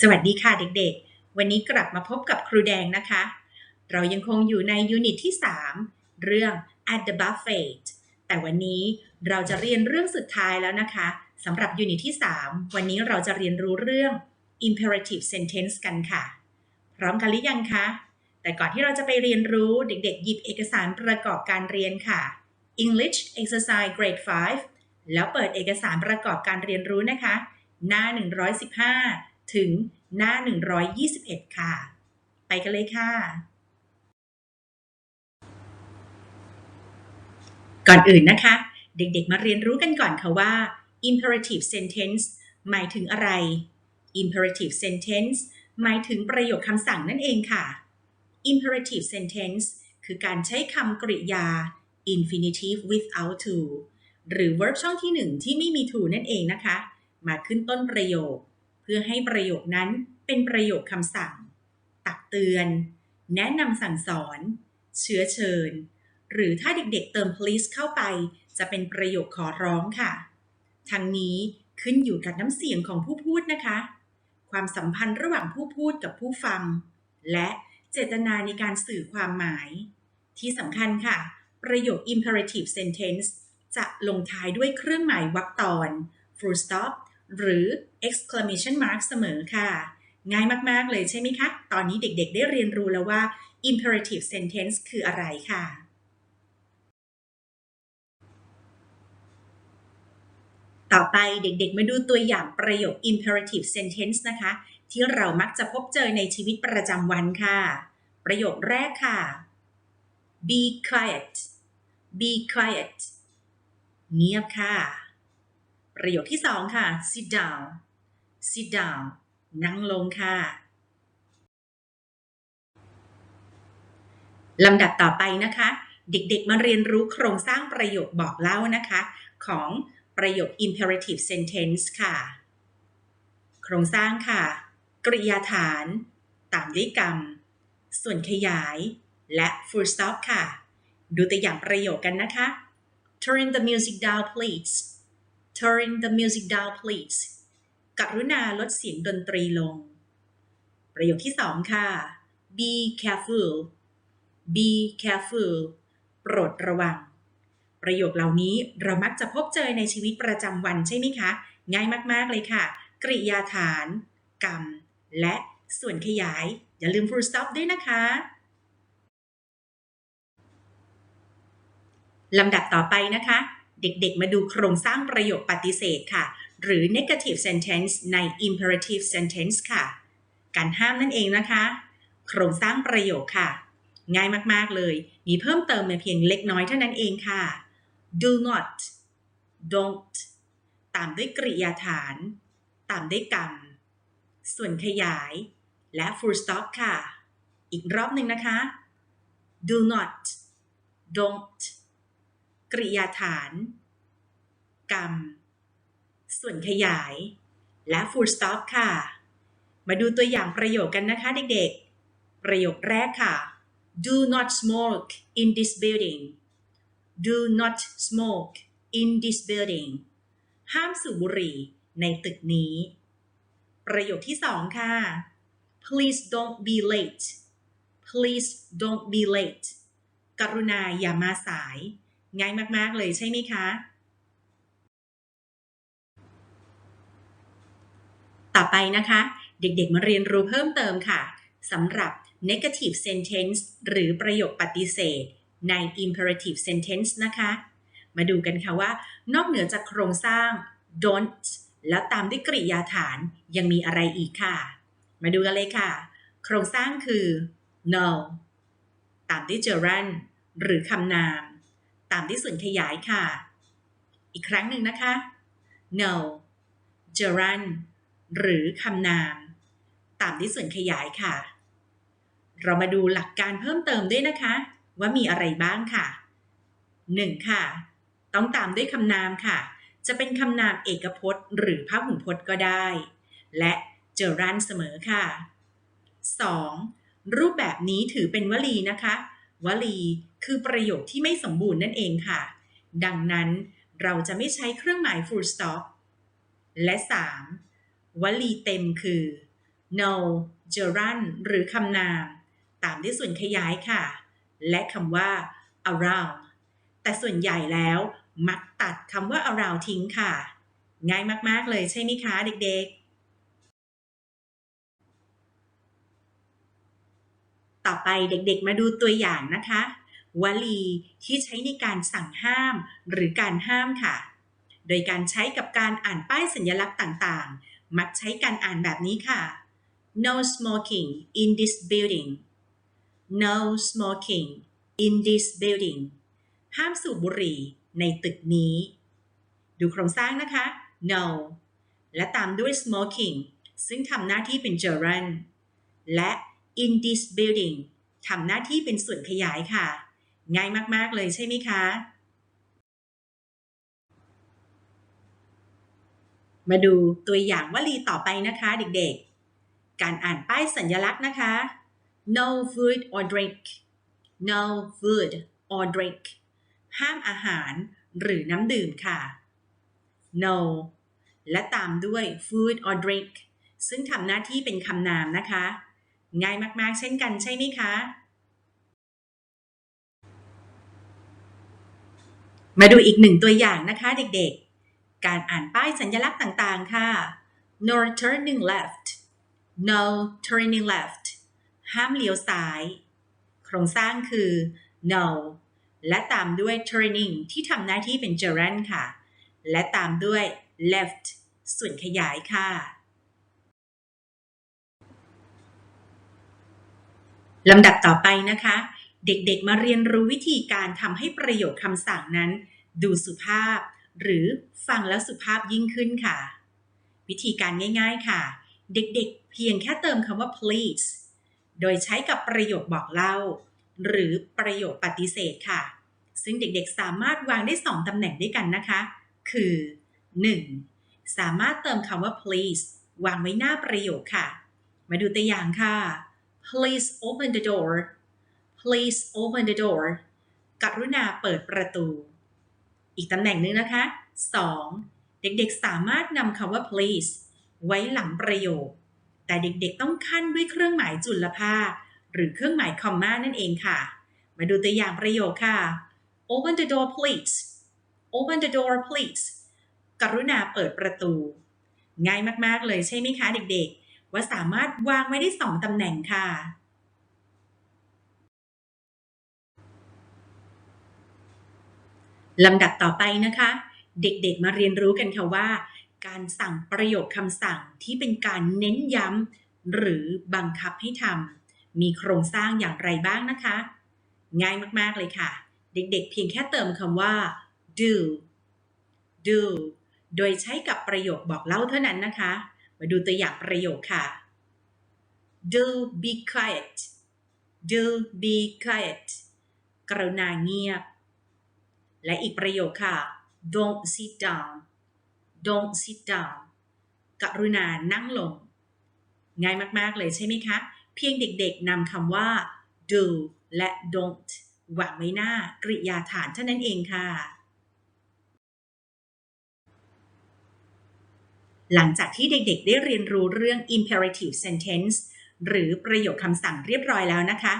สวัสดีค่ะเด็กๆ วันนี้กลับมาพบกับครูแดงนะคะ เรายังคงอยู่ในยูนิตที่ 3 เรื่อง at the buffet แต่วันนี้เราจะเรียนเรื่องสุดท้ายแล้วนะคะสำหรับยูนิตที่ 3 วันนี้เราจะเรียนรู้เรื่อง imperative sentence กันค่ะ พร้อมกันหรือยังคะ แต่ก่อนที่เราจะไปเรียนรู้เด็กๆ หยิบเอกสารประกอบการเรียนค่ะ English Exercise Grade 5 แล้วเปิดเอกสารประกอบการเรียนรู้นะคะ หน้า 115 ถึงหน้า 121 ค่ะ ไปกันเลยค่ะ ก่อนอื่นนะคะ เด็กๆมาเรียนรู้กันก่อนค่ะว่า imperative sentence หมายถึงอะไร imperative sentence หมายถึงประโยคคำสั่งนั่นเองค่ะ imperative sentence คือการใช้คำกริยา infinitive without to หรือ verb ช่องที่ 1 ที่ไม่มี to นั่นเองนะคะ มาขึ้นต้นประโยค พื่อให้ประโยคนั้นเป็นประโยคคำสั่ง ตักเตือน แนะนำสั่งสอน เชื้อเชิญ หรือถ้าเด็กๆเติม please เข้าไป จะเป็นประโยคขอร้องค่ะ ทั้งนี้ขึ้นอยู่กับน้ำเสียงของผู้พูดนะคะ ความสัมพันธ์ระหว่างผู้พูดกับผู้ฟัง และเจตนาในการสื่อความหมาย ที่สำคัญค่ะ ประโยค imperative sentence จะลงท้ายด้วยเครื่องหมายวรรคตอน full stop หรือ exclamation mark เสมอค่ะ ง่ายมาก ๆ เลยใช่ไหมคะ ตอนนี้เด็กๆ ได้เรียนรู้แล้วว่า imperative sentence คืออะไรค่ะ ต่อไปเด็กๆ มาดูตัวอย่างประโยค imperative sentence นะคะ ที่เรามักจะพบเจอในชีวิตประจำวันค่ะ ประโยคแรกค่ะ be quiet be quiet เงียบค่ะ ประโยคที่สองค่ะ sit down sit down นั่งลงค่ะลำดับต่อไปนะคะ เด็กๆมาเรียนรู้โครงสร้างประโยคบอกเล่านะคะ ของประโยค imperative sentence ค่ะ โครงสร้างค่ะ กริยาฐาน ตามด้วยกรรม ส่วนขยาย และ full stop ค่ะ ดูตัวอย่างประโยคกันนะคะ turn the music down please turn the music down please กรุณาลดเสียงดนตรีลง ประโยคที่สองค่ะ be careful be careful โปรดระวัง ประโยคเหล่านี้เรามักจะพบเจอในชีวิตประจำวันใช่ไหมคะ ง่ายมาก ๆ เลยค่ะ กริยาฐาน กรรม และส่วนขยาย อย่าลืม full stop ด้วยนะคะลำดับต่อไปนะคะ เด็กๆ มาดูโครงสร้างประโยคปฏิเสธค่ะ หรือ negative sentence ใน imperative sentence ค่ะ การห้ามนั่นเองนะคะ โครงสร้างประโยคค่ะ ง่ายมากๆเลย มีเพิ่มเติมมาเพียงเล็กน้อยเท่านั้นเองค่ะ do not don't ตามด้วยกริยาฐาน ตามด้วยกรรม ส่วนขยาย และ full stop ค่ะ อีกรอบหนึ่งนะคะ do not don't กริยาฐาน กรรม ส่วนขยาย และ full stop ค่ะ มาดูตัวอย่างประโยคกันนะคะเด็กๆ ประโยคแรกค่ะ do not smoke in this building do not smoke in this building ห้ามสูบบุหรี่ในตึกนี้ ประโยคที่สองค่ะ please don't be late please don't be late กรุณาอย่ามาสาย ง่ายมาก ๆ เลยใช่ไหมคะ ต่อไปนะคะ เด็กๆมาเรียนรู้เพิ่มเติมค่ะสำหรับ negative sentence หรือประโยคปฏิเสธ ใน imperative sentence นะคะ มาดูกันค่ะว่า นอกเหนือจากโครงสร้าง don't แล้วตามด้วยกริยาฐานยังมีอะไรอีกค่ะ มาดูกันเลยค่ะ โครงสร้างคือ no ตามด้วย gerund หรือคำนาม ตามด้วยส่วนขยายค่ะ อีกครั้งหนึ่งนะคะ no gerund หรือคำนาม ตามด้วยส่วนขยายค่ะ เรามาดูหลักการเพิ่มเติมด้วยนะคะ ว่ามีอะไรบ้างค่ะ 1. ค่ะ ต้องตามด้วยคำนามค่ะ จะเป็นคำนามเอกพจน์ หรือพหุพจน์ก็ได้ และเจอรันเสมอค่ะ 2. รูปแบบนี้ถือเป็นวลีนะคะ วลี คือประโยคที่ไม่สมบูรณ์นั่นเองค่ะ ดังนั้นเราจะไม่ใช้เครื่องหมาย full stop และ 3. วลีเต็มคือ no gerund หรือคำนาม ตามด้วยส่วนขยายค่ะ และคำว่า around แต่ส่วนใหญ่แล้วมักตัดคำว่า around ทิ้งค่ะ ง่ายมาก ๆ เลยใช่ไหมคะเด็ก ๆ ต่อไปเด็กๆมาดูตัวอย่างนะคะ วลีที่ใช้ในการสั่งห้าม หรือการห้ามค่ะ โดยการใช้กับการอ่านป้ายสัญลักษณ์ต่างๆ มักใช้การอ่านแบบนี้ค่ะ no smoking in this building no smoking in this building ห้ามสูบบุหรี่ในตึกนี้ ดูโครงสร้างนะคะ no และตามด้วย smoking ซึ่งทำหน้าที่เป็น gerund และ in this building ทำหน้าที่เป็นส่วนขยายค่ะ ง่ายมากๆเลยใช่ไหมคะ มาดูตัวอย่างวลีต่อไปนะคะเด็กๆ การอ่านป้ายสัญลักษณ์นะคะ no food or drink no food or drink ห้ามอาหารหรือน้ำดื่มค่ะ no และตามด้วย food or drink ซึ่งทำหน้าที่เป็นคำนามนะคะ ง่ายมาก ๆ เช่นกันใช่ไหมคะ มาดูอีกหนึ่งตัวอย่างนะคะเด็กๆ การอ่านป้ายสัญลักษณ์ต่างๆ ค่ะ no turning left no turning left ห้ามเลี้ยวซ้าย โครงสร้างคือ no และตามด้วย turning ที่ทำหน้าที่เป็น gerund ค่ะ และตามด้วย left ส่วนขยายค่ะ ลำดับต่อไปนะคะ เด็กๆมาเรียนรู้วิธีการทำให้ประโยคคำสั่งนั้น ดูสุภาพ หรือฟังแล้วสุภาพยิ่งขึ้นค่ะ วิธีการง่าย ๆค่ะ เด็กๆ เพียงแค่เติมคำว่า please โดยใช้กับประโยคบอกเล่า หรือประโยคปฏิเสธค่ะ ซึ่งเด็กๆ สามารถวางได้ 2ตำแหน่งด้วยกันนะคะ คือ 1. สามารถเติมคำว่า please วางไว้หน้าประโยคค่ะ มาดูตัวอย่างค่ะ please open the door please open the door กรุณาเปิดประตู อีกตำแหน่งหนึ่งนะคะ 2. เด็กๆสามารถนำคำว่า please ไว้หลังประโยค แต่เด็กๆต้องขั้นด้วยเครื่องหมายจุลภาค หรือเครื่องหมายคอมมานั่นเองค่ะ มาดูตัวอย่างประโยคค่ะ open the door please open the door please กรุณาเปิดประตู ง่ายมาก ๆ เลยใช่ไหมคะเด็กๆ ว่าสามารถวางไว้ได้สองตำแหน่งค่ะ ลำดับต่อไปนะคะ เด็กๆมาเรียนรู้กันค่ะว่า การสั่งประโยคคำสั่งที่เป็นการเน้นย้ำหรือบังคับให้ทำมีโครงสร้างอย่างไรบ้างนะคะ ง่ายมากๆเลยค่ะ เด็กๆเพียงแค่เติมคำว่า do do โดยใช้กับประโยคบอกเล่าเท่านั้นนะคะ มาดูตัวอย่างประโยคค่ะ do be quiet do be quiet กรุณาเงียบ และอีกประโยคค่ะ don't sit down don't sit down กรุณานั่งลง ง่ายมาก ๆ เลยใช่ไหมคะ เพียงเด็กๆนำคำว่า do และ don't วางไว้หน้ากริยาฐานเท่านั้นเองค่ะ หลังจากที่เด็กๆ ได้เรียนรู้เรื่อง imperative sentence หรือประโยคคำสั่งเรียบร้อยแล้วนะคะ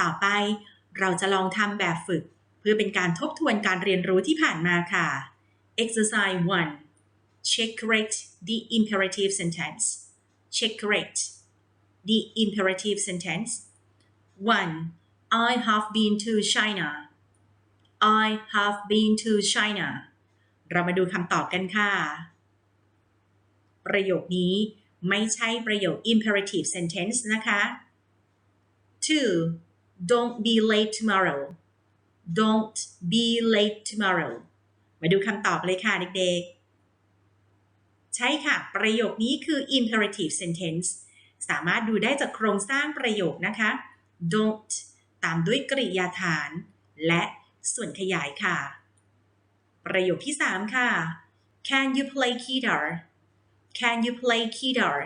ต่อไปเราจะลองทำแบบฝึก เพื่อเป็นการทบทวนการเรียนรู้ที่ผ่านมาค่ะ exercise 1 check correct the imperative sentence check correct the imperative sentence 1 I have been to China I have been to China เรามาดูคำตอบกันค่ะ ประโยคนี้ ไม่ใช่ประโยค imperative sentence นะคะ 2. Don't be late tomorrow Don't be late tomorrow มาดูคำตอบเลยค่ะเด็กๆ ใช่ค่ะ ประโยคนี้คือ imperative sentence สามารถดูได้จากโครงสร้างประโยคนะคะ don't ตามด้วยกริยาฐาน และส่วนขยายค่ะ ประโยคที่ 3 ค่ะ Can you play guitar Can you play guitar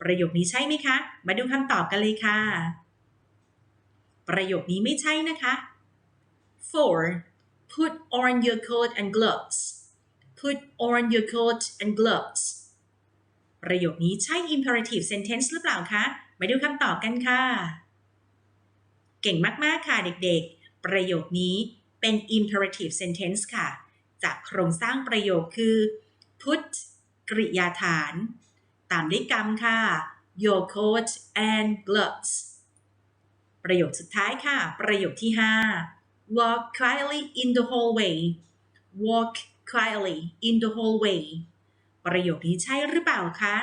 ประโยคนี้ใช่ไหมคะ มาดูคำตอบกันเลยค่ะ ประโยคนี้ไม่ใช่นะคะ 4. Put on your coat and gloves Put on your coat and gloves ประโยคนี้ใช่ imperative sentence หรือเปล่าคะ มาดูคำตอบกันค่ะ เก่งมากๆค่ะเด็กๆ ประโยคนี้เป็น imperative sentence ค่ะ จากโครงสร้างประโยคคือ put กริยาฐาน ตามด้วยกรรมค่ะ your coat and gloves ประโยคสุดท้ายค่ะ ประโยคที่ 5 walk quietly in the hallway walk quietly in the hallway ประโยคนี้ใช่หรือเปล่าคะ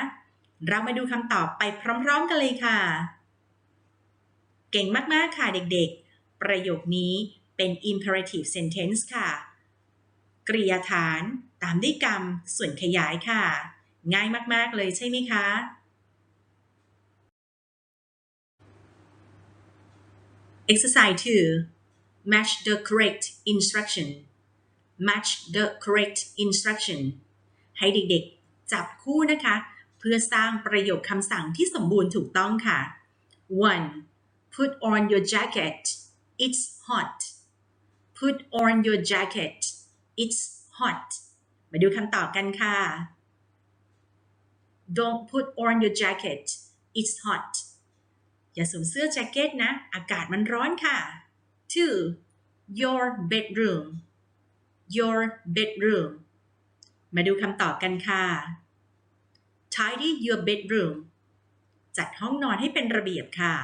เรามาดูคำตอบไปพร้อมๆกันเลยค่ะ เก่งมากๆค่ะเด็กๆ ประโยคนี้เป็น imperative sentence ค่ะ กริยาฐาน ตามด้วยกรรมส่วนขยายค่ะ ง่ายมาก ๆ เลยใช่ไหมคะ Exercise 2 Match the correct instruction Match the correct instruction ให้เด็กๆ จับคู่นะคะ เพื่อสร้างประโยคคำสั่งที่สมบูรณ์ถูกต้องค่ะ 1. Put on your jacket it's hot Put on your jacket it's hot มาดูคำตอบกันค่ะ Don't put on your jacket it's hot อย่าสวมเสื้อแจ็คเก็ตนะ อากาศมันร้อนค่ะ 2. Your bedroom Your bedroom มาดูคำตอบกันค่ะ Tidy your bedroom จัดห้องนอนให้เป็นระเบียบค่ะ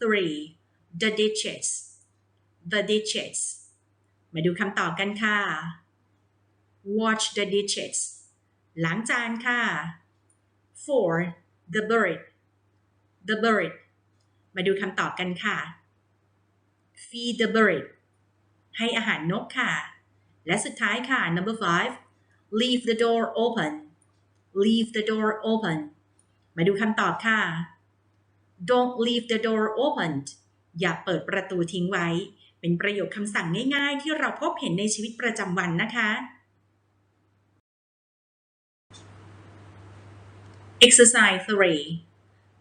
3. The dishes The dishes มาดูคำตอบกันค่ะ Wash the dishes ล้างจานค่ะ 4. The bird The bird มาดูคำตอบกันค่ะ Feed the bird ให้อาหารนกค่ะ และสุดท้ายค่ะ number five leave the door open leave the door open มาดูคำตอบค่ะ don't leave the door open อย่าเปิดประตูทิ้งไว้ เป็นประโยคคำสั่งง่ายๆ ที่เราพบเห็นในชีวิตประจำวันนะคะ Exercise 3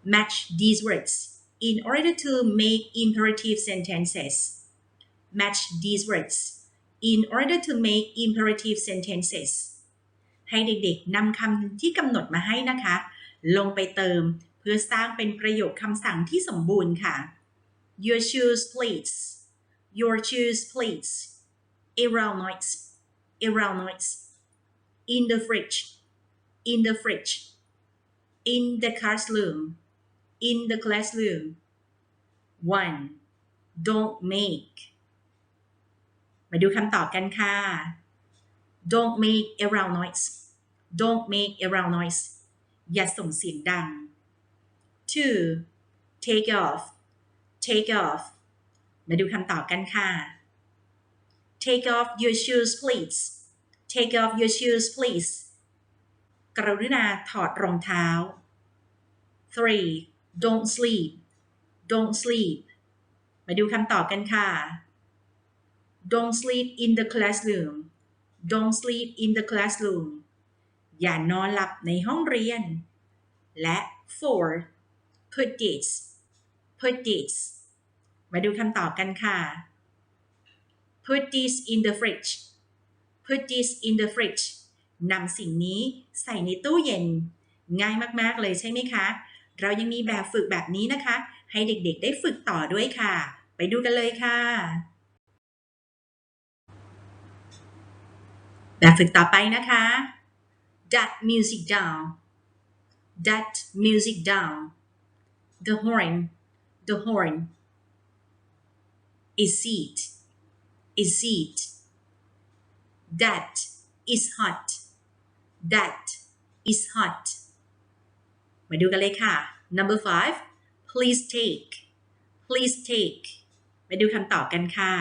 Match these words in order to make imperative sentences. Match these words in order to make imperative sentences. ให้เด็กๆนำคำที่กำหนดมาให้นะคะ ลงไปเติมเพื่อสร้างเป็นประโยคคำสั่งที่สมบูรณ์ค่ะ Your shoes please Your shoes please Around noise Around noise In the fridge In the fridge In the classroom in the classroom. 1. Don't make มาดูคำตอบกันค่ะ Don't make a loud noise Don't make a loud noise อย่าส่งเสียงดัง 2. Take off Take off มาดูคำตอบกันค่ะ Take off your shoes please Take off your shoes please กรุณาถอดรองเท้า 3. don't sleep don't sleep มาดูคำตอบกันค่ะ don't sleep in the classroom don't sleep in the classroom อย่านอนหลับในห้องเรียน และ 4. put this put this มาดูคำตอบกันค่ะ put this in the fridge put this in the fridge นำสิ่งนี้ใส่ในตู้เย็น ง่ายมากๆเลยใช่ไหมคะ เรายังมีแบบฝึกแบบนี้นะคะ ให้เด็กๆได้ฝึกต่อด้วยค่ะ ไปดูกันเลยค่ะ แบบฝึกต่อไปนะคะ that music down that music down the horn the horn is seat is seat that is hot that is hot มาดูกันเลยค่ะ number five please take please take มาดูคำตอบกันค่ะ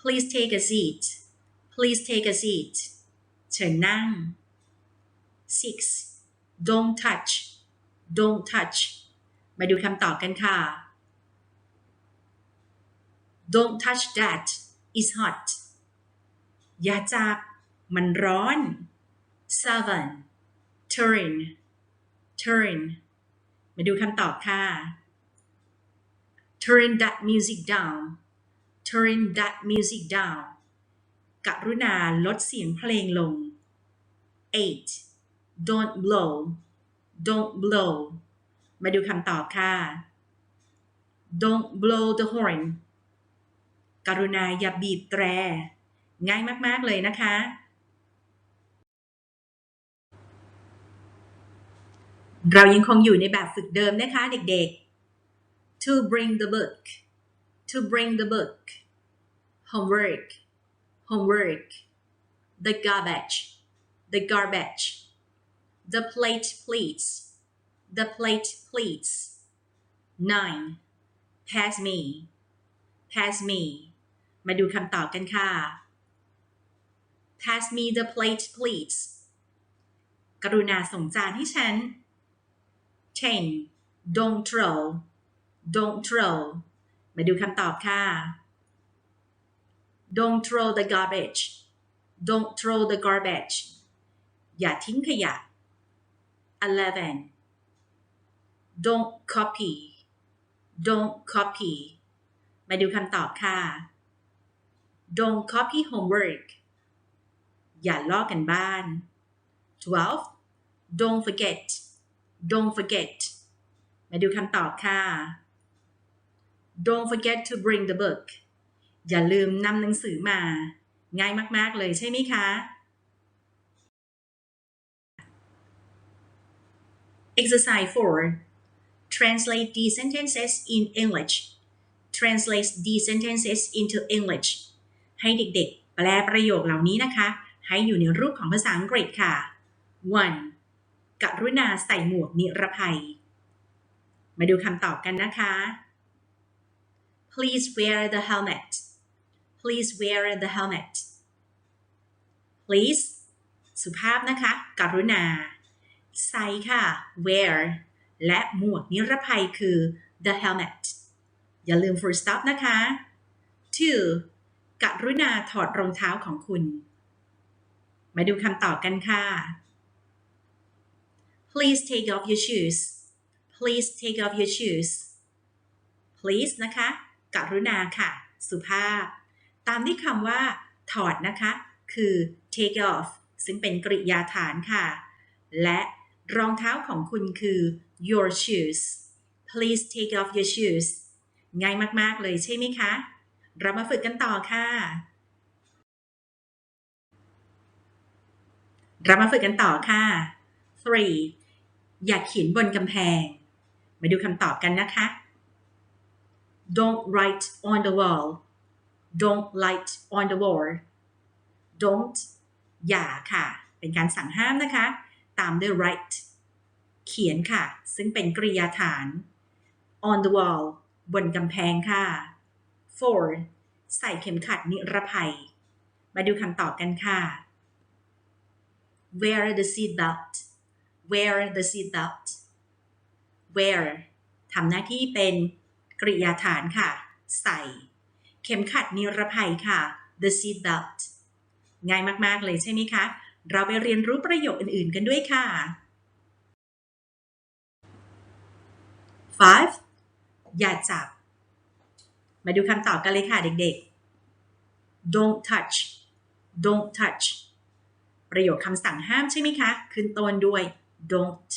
please take a seat please take a seat เชิญนั่ง six don't touch don't touch มาดูคำตอบกันค่ะ don't touch that is hot อย่าจับ มันร้อน seven turn turn มาดูคำตอบค่ะ turn that music down turn that music down กรุณาลดเสียงเพลงลง eight don't blow don't blow มาดูคำตอบค่ะ don't blow the horn กรุณาอย่าบีบแตร ง่ายมาก ๆ เลยนะคะ เรายังคงอยู่ในแบบฝึกเดิมนะคะเด็กๆ to bring the book to bring the book homework homework the garbage the garbage the plate please the plate please nine pass me pass me มาดูคำตอบกันค่ะ pass me the plate please กรุณาส่งจานให้ฉัน ten don't throw don't throw มาดูคำตอบค่ะ don't throw the garbage don't throw the garbage อย่าทิ้งขยะ eleven don't copy don't copy มาดูคำตอบค่ะ don't copy homework อย่าลอกกันบ้าน twelve don't forget don't forget มาดูคำตอบค่ะ don't forget to bring the book อย่าลืมนำหนังสือมา ง่ายมาก ๆ เลยใช่ไหมคะ Exercise 4 Translate these sentences in English Translate these sentences into English ให้เด็กๆ แปลประโยคเหล่านี้นะคะ ให้อยู่ในรูปของภาษาอังกฤษค่ะ one กรุณาใส่หมวกนิรภัย มาดูคำตอบกันนะคะ Please wear the helmet Please wear the helmet Please สุภาพนะคะ กรุณา ใส่ค่ะ wear และหมวกนิรภัยคือ the helmet อย่าลืม full stop นะคะ two กรุณาถอดรองเท้าของคุณ มาดูคำตอบกันค่ะ Please take off your shoes Please take off your shoes Please นะคะกรุณาค่ะ สุภาพ ตามด้วยคำว่า ถอดนะคะ คือ take off ซึ่งเป็นกริยาฐานค่ะ และรองเท้าของคุณคือ your shoes please take off your shoes ง่ายมาก ๆ เลยใช่ไหมคะ เรามาฝึกกันต่อค่ะ เรามาฝึกกันต่อค่ะ three อย่าเขียนบนกำแพง มาดูคำตอบกันนะคะ don't write on the wall don't write on the wall don't อย่าค่ะ เป็นการสั่งห้ามนะคะ ตามด้วย write เขียนค่ะ ซึ่งเป็นกริยาฐาน on the wall บนกำแพงค่ะ for ใส่เข็มขัดนิรภัย มาดูคำตอบกันค่ะ wear the seat belt wear the seat belt wear ทำหน้าที่เป็นกริยาฐานค่ะ ใส่ เข็มขัดนิรภัยค่ะ the seat belt ง่ายมาก ๆ เลยใช่ไหมคะ เราไปเรียนรู้ประโยคอื่น ๆ กันด้วยค่ะ five อย่าจับ มาดูคำตอบกันเลยค่ะเด็ก ๆ don't touch don't touch ประโยคคำสั่งห้ามใช่ไหมคะ ขึ้นต้นด้วย don't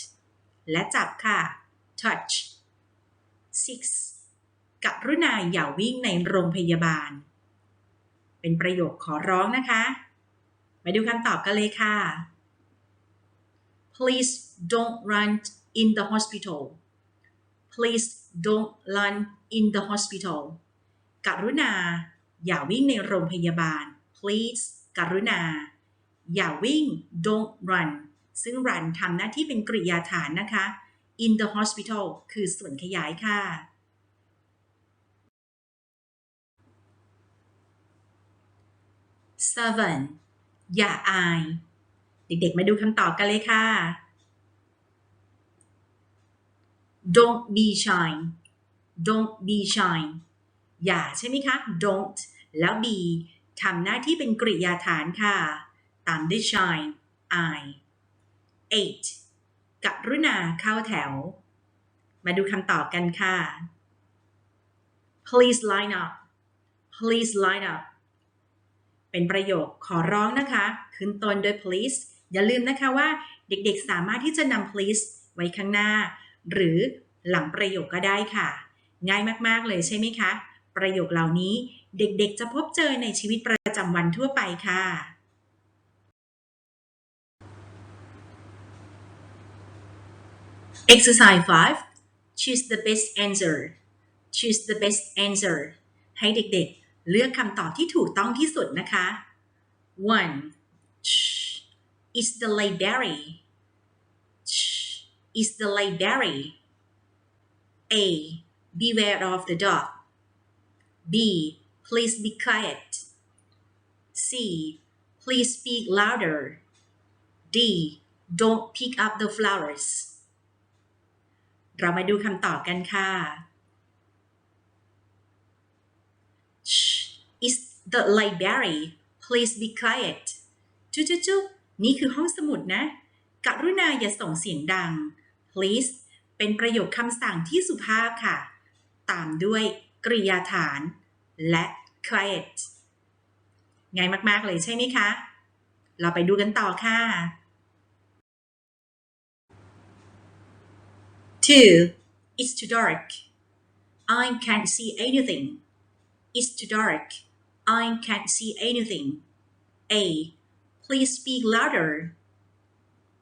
และจับค่ะ touch six กรุณาอย่าวิ่งในโรงพยาบาล เป็นประโยคขอร้องนะคะ มาดูคำตอบกันเลยค่ะ please don't run in the hospital please don't run in the hospital กรุณา อย่าวิ่งในโรงพยาบาล please กรุณา อย่าวิ่ง don't run ซึ่ง run ทำหน้าที่เป็นกริยาฐานนะคะ in the hospital คือส่วนขยายค่ะ seven อย่าอาย เด็กๆ มาดูคำตอบกันเลยค่ะ don't be shy don't be shy อย่าใช่ไหมคะ don't แล้ว be ทำหน้าที่เป็นกริยาฐานค่ะ ตามด้วย shine I eight กรุณาเข้าแถว มาดูคำตอบกันค่ะ please line up please line up เป็นประโยคขอร้องนะคะ ขึ้นต้นด้วย please อย่าลืมนะคะว่าเด็กๆสามารถที่จะนำ please ไว้ข้างหน้า หรือหลังประโยคก็ได้ค่ะ ง่ายมากๆเลยใช่ไหมคะ ประโยคเหล่านี้เด็กๆจะพบเจอในชีวิตประจำวันทั่วไปค่ะ Exercise 5 Choose the best answer Choose the best answer ให้เด็กๆ เลือกคำตอบที่ถูกต้องที่สุดนะคะ 1. Is the library Is the library A. Beware of the dog B. Please be quiet C. Please speak louder D. Don't pick up the flowers เรามาดูคำตอบกันค่ะ Is the library Please be quiet จุจุจุนี่คือห้องสมุดนะ กรุณาอย่าส่งเสียงดัง Please เป็นประโยคคำสั่งที่สุภาพค่ะ ตามด้วยกริยาฐาน และ quiet ง่ายมาก ๆ เลยใช่ไหมคะ เราไปดูกันต่อค่ะ 2. It's too dark. I can't see anything. It's too dark. I can't see anything. A. Please speak louder.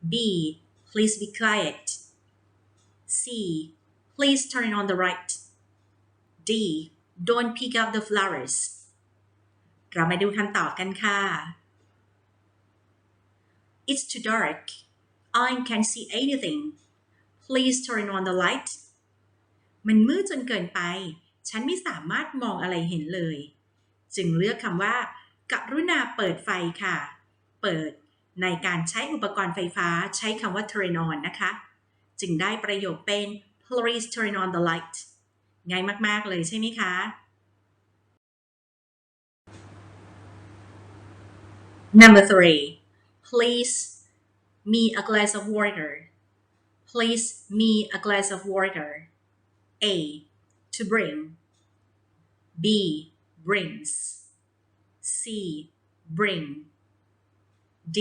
B. Please be quiet. C. Please turn on the light. D. Don't pick up the flowers. เรามาดูคำตอบกันค่ะ It's too dark. I can't see anything. Please turn on the light. มันมืดจนเกินไป ฉันไม่สามารถมองอะไรเห็นเลย จึงเลือกคำว่า กรุณาเปิดไฟค่ะ เปิดในการใช้อุปกรณ์ไฟฟ้าใช้คำว่า turn on นะคะ จึงได้ประโยคเป็น please turn on the light ง่ายมาก ๆ เลยใช่ไหมคะ Number three please me a glass of water please me a glass of water A to bring B brings C bring D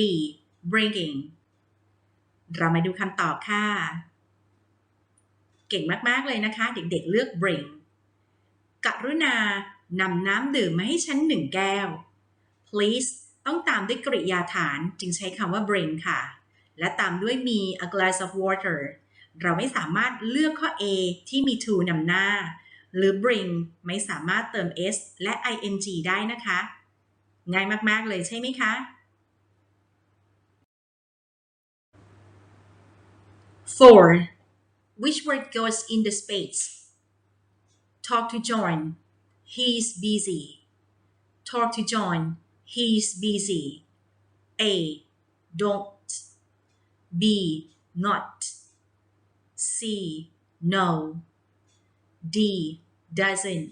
bringing เรามาดูคำตอบค่ะ เก่งมาก ๆ เลยนะคะ เด็ก ๆเลือก bring กรุณานำน้ำดื่มมาให้ฉันหนึ่งแก้ว please ต้องตามด้วยกริยาฐานจึงใช้คำว่า bring ค่ะ และตามด้วยมี a glass of water เราไม่สามารถเลือกข้อ A ที่มี to นำหน้า หรือ bring ไม่สามารถเติม s และ ing ได้นะคะ ง่ายมากๆเลยใช่ไหมคะ 4. Which word goes in the space? Talk to John. He's busy. Talk to John. He's busy. A. Don't. B. Not. C. No. D. Doesn't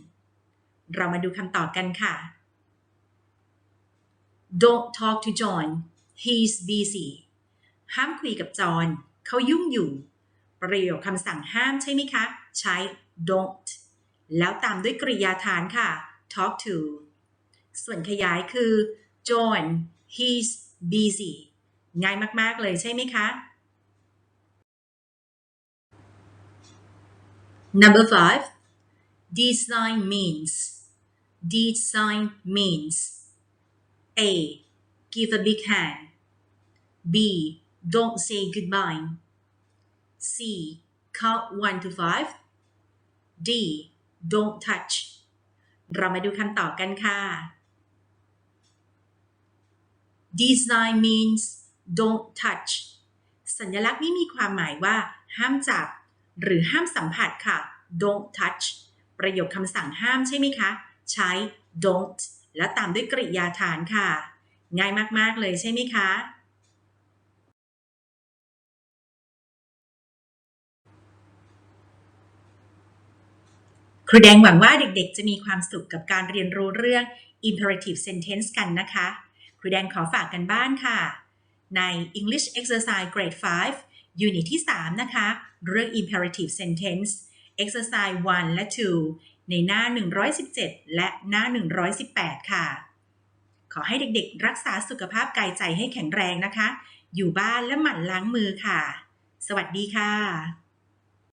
เรามาดูคำตอบกันค่ะ Don't talk to John he's busy ห้ามคุยกับจอห์นเขายุ่งอยู่ ประโยคคำสั่งห้ามใช่ไหมคะ ใช้ don't แล้วตามด้วยกริยาฐานค่ะ talk to ส่วนขยายคือ John he's busy ง่ายมาก ๆ เลยใช่ไหมคะ Number five design means design means A give a big hand B don't say goodbye C count one to five D don't touch เรามาดูคำตอบกันค่ะ design means don't touch สัญลักษณ์นี้มีความหมายว่า ห้ามจับ หรือห้ามสัมผัสค่ะ don't touch ประโยคคำสั่งห้ามใช่ไหมคะ ใช้ don't และตามด้วยกริยาฐานค่ะ ง่ายมากๆเลยใช่ไหมคะ ครูแดงหวังว่าเด็กๆ จะมีความสุขกับการเรียนรู้เรื่อง imperative sentence กันนะคะ ครูแดงขอฝากกันบ้านค่ะ ใน English Exercise Grade 5 Unit ที่ 3 นะคะ เรื่อง imperative sentence Exercise 1 และ 2 ในหน้า 117 และหน้า 118 ค่ะ ขอให้เด็กๆ รักษาสุขภาพกายใจให้แข็งแรงนะคะ อยู่บ้านและหมั่นล้างมือค่ะ สวัสดีค่ะ